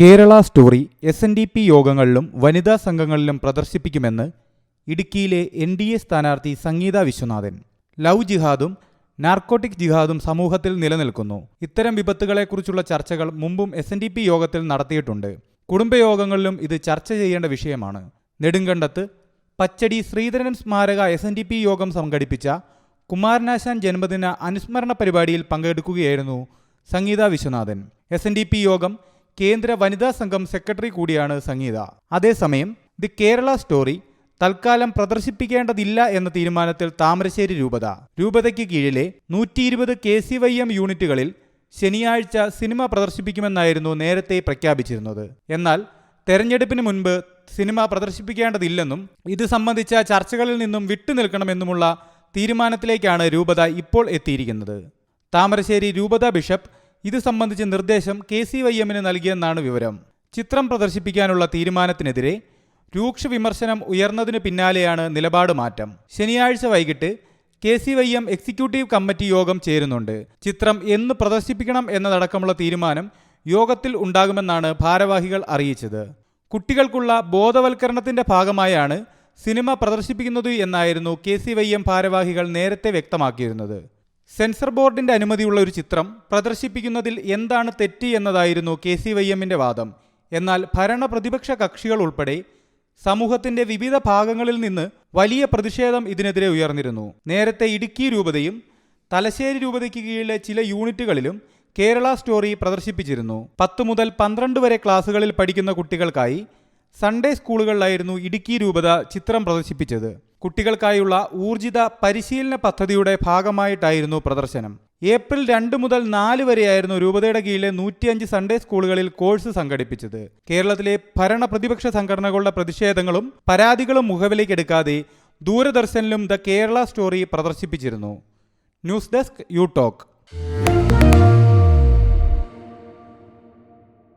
Kerala story S N D P യോഗങ്ങളിലും വനിതാ സംഘങ്ങളിലും പ്രദർശിപ്പിക്കുമെന്ന് ഇടുക്കിയിലെ എൻ ഡി എ സ്ഥാനാർത്ഥി സംഗീത വിശ്വനാഥൻ. ലവ് ജിഹാദും നാർക്കോട്ടിക് ജിഹാദും സമൂഹത്തിൽ നിലനിൽക്കുന്നു. ഇത്തരം വിപത്തുകളെക്കുറിച്ചുള്ള ചർച്ചകൾ മുമ്പും എസ് എൻ ഡി പി യോഗത്തിൽ നടത്തിയിട്ടുണ്ട്. കുടുംബയോഗങ്ങളിലും ഇത് ചർച്ച ചെയ്യേണ്ട വിഷയമാണ്. നെടുങ്കണ്ടത്ത് പച്ചടി ശ്രീധരൻ സ്മാരക എസ് എൻ ഡി പി യോഗം സംഘടിപ്പിച്ച കുമാരനാശാൻ ജന്മദിന അനുസ്മരണ പരിപാടിയിൽ പങ്കെടുക്കുകയായിരുന്നു Sangeetha Viswanathan. S N D P യോഗം കേന്ദ്ര വനിതാ സംഘം സെക്രട്ടറി കൂടിയാണ് സംഗീത. അതേസമയം ദി കേരള സ്റ്റോറി തൽക്കാലം പ്രദർശിപ്പിക്കേണ്ടതില്ല എന്ന തീരുമാനത്തിൽ താമരശ്ശേരി രൂപത. രൂപതയ്ക്ക് കീഴിലെ നൂറ്റി ഇരുപത് കെ സി വൈ എം യൂണിറ്റുകളിൽ ശനിയാഴ്ച സിനിമ പ്രദർശിപ്പിക്കുമെന്നായിരുന്നു നേരത്തെ പ്രഖ്യാപിച്ചിരുന്നത്. എന്നാൽ തെരഞ്ഞെടുപ്പിന് മുൻപ് സിനിമ പ്രദർശിപ്പിക്കേണ്ടതില്ലെന്നും ഇത് സംബന്ധിച്ച ചർച്ചകളിൽ നിന്നും വിട്ടുനിൽക്കണമെന്നുമുള്ള തീരുമാനത്തിലേക്കാണ് രൂപത ഇപ്പോൾ എത്തിയിരിക്കുന്നത്. താമരശ്ശേരി രൂപത ബിഷപ്പ് ഇത് സംബന്ധിച്ച നിർദ്ദേശം കെ സി വൈ എമ്മിന് നൽകിയെന്നാണ് വിവരം. ചിത്രം പ്രദർശിപ്പിക്കാനുള്ള തീരുമാനത്തിനെതിരെ രൂക്ഷ വിമർശനം ഉയർന്നതിന് പിന്നാലെയാണ് നിലപാട് മാറ്റം. ശനിയാഴ്ച വൈകിട്ട് K C Y M executive committee യോഗം ചേരുന്നുണ്ട്. ചിത്രം എന്ന് പ്രദർശിപ്പിക്കണം എന്നതടക്കമുള്ള തീരുമാനം യോഗത്തിൽ ഉണ്ടാകുമെന്നാണ് ഭാരവാഹികൾ അറിയിച്ചത്. കുട്ടികൾക്കുള്ള ബോധവൽക്കരണത്തിന്റെ ഭാഗമായാണ് സിനിമ പ്രദർശിപ്പിക്കുന്നത് എന്നായിരുന്നു കെ സി വൈ എം ഭാരവാഹികൾ നേരത്തെ വ്യക്തമാക്കിയിരുന്നത്. സെൻസർ ബോർഡിന്റെ അനുമതിയുള്ള ഒരു ചിത്രം പ്രദർശിപ്പിക്കുന്നതിൽ എന്താണ് തെറ്റ് എന്നതായിരുന്നു കെ സി വൈ എമ്മിന്റെ വാദം. എന്നാൽ ഭരണ പ്രതിപക്ഷ കക്ഷികൾ ഉൾപ്പെടെ സമൂഹത്തിന്റെ വിവിധ ഭാഗങ്ങളിൽ നിന്ന് വലിയ പ്രതിഷേധം ഇതിനെതിരെ ഉയർന്നിരുന്നു. നേരത്തെ ഇടുക്കി രൂപതയും തലശ്ശേരി രൂപതയ്ക്ക് കീഴിലെ ചില യൂണിറ്റുകളിലും കേരള സ്റ്റോറി പ്രദർശിപ്പിച്ചിരുന്നു. പത്ത് മുതൽ പന്ത്രണ്ട് വരെ ക്ലാസ്സുകളിൽ പഠിക്കുന്ന കുട്ടികൾക്കായി സൺഡേ സ്കൂളുകളിലായിരുന്നു ഇടുക്കി രൂപത ചിത്രം പ്രദർശിപ്പിച്ചത്. കുട്ടികൾക്കായുള്ള ഊർജിത പരിശീലന പദ്ധതിയുടെ ഭാഗമായിട്ടായിരുന്നു പ്രദർശനം. ഏപ്രിൽ രണ്ട് മുതൽ നാല് വരെയായിരുന്നു രൂപതയുടെ കീഴിലെ നൂറ്റിയഞ്ച് സൺഡേ സ്കൂളുകളിൽ കോഴ്സ് സംഘടിപ്പിച്ചത്. കേരളത്തിലെ ഭരണ പ്രതിപക്ഷ സംഘടനകളുടെ പ്രതിഷേധങ്ങളും പരാതികളും മുഖവിലേക്കെടുക്കാതെ ദൂരദർശനിലും the Kerala story പ്രദർശിപ്പിച്ചിരുന്നു. News desk you talk.